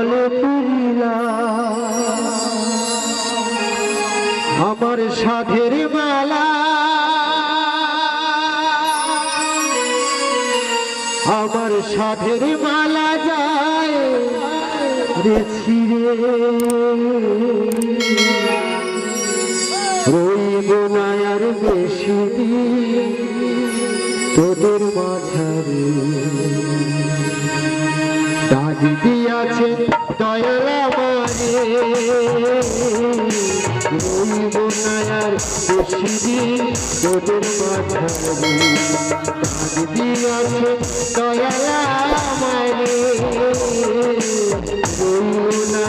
বলে আমার সাধের মালা। আমার সাধের মালা যায় রে ছিড়ে। বেশি তোদের মাঝারে। রইব না আর বেশি দিন তোদের মাঝারে ডাক দিয়াছে দয়ালা মারে রইব না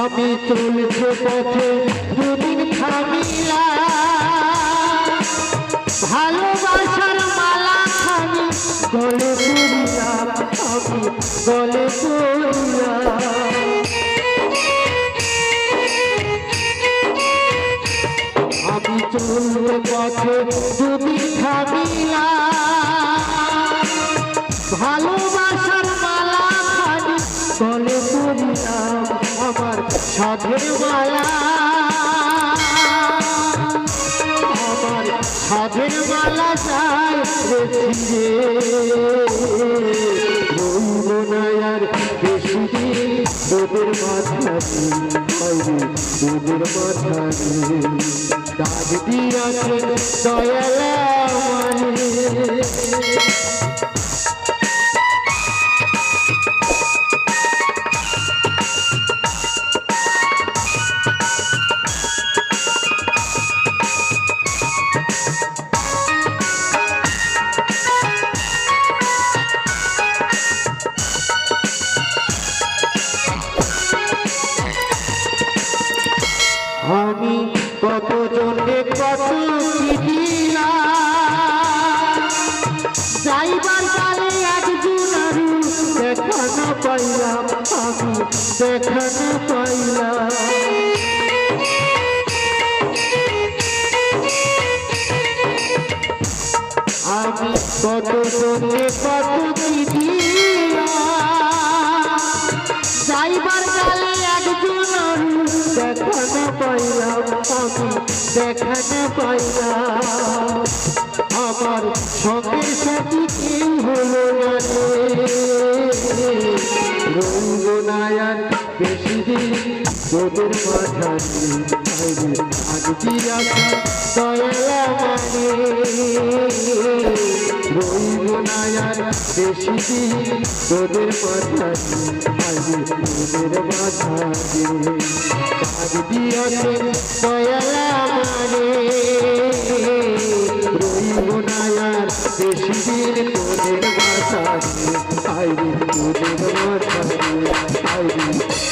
আমি চলছে পথে, দুদিন থামিলা। ভালোবাসার মালা খানি গলে পড়িলাম আমি গলে পড়িলাম আমি চলছে পথে, দুদিন থামিলা। ভালোবাসার মালা খানি গলে পড়িলাম আমার সাধের মালা আমার সাধের মালা যায় রেছি রইব না আর বেশি দিন তোদের মাথায় হইবে তোদের মাথায় ডাক দিয়াছে দয়ালা মানে পাইলাম আমি দেখানো পাইলাম। আমি কত জনকে কত দিলাম? যাইবার কালে একজন আরু, দেখানো পাইলাম আমি দেখানো পাইলাম। বেশি দিন তোদের মাঝারে আইরে আজ দিয়াছা দয়ালা মানে রইব না আর বেশি দিন তোদের মাঝারে। তোদের মাঝারে। দিন তোদের মাঝারে আইরে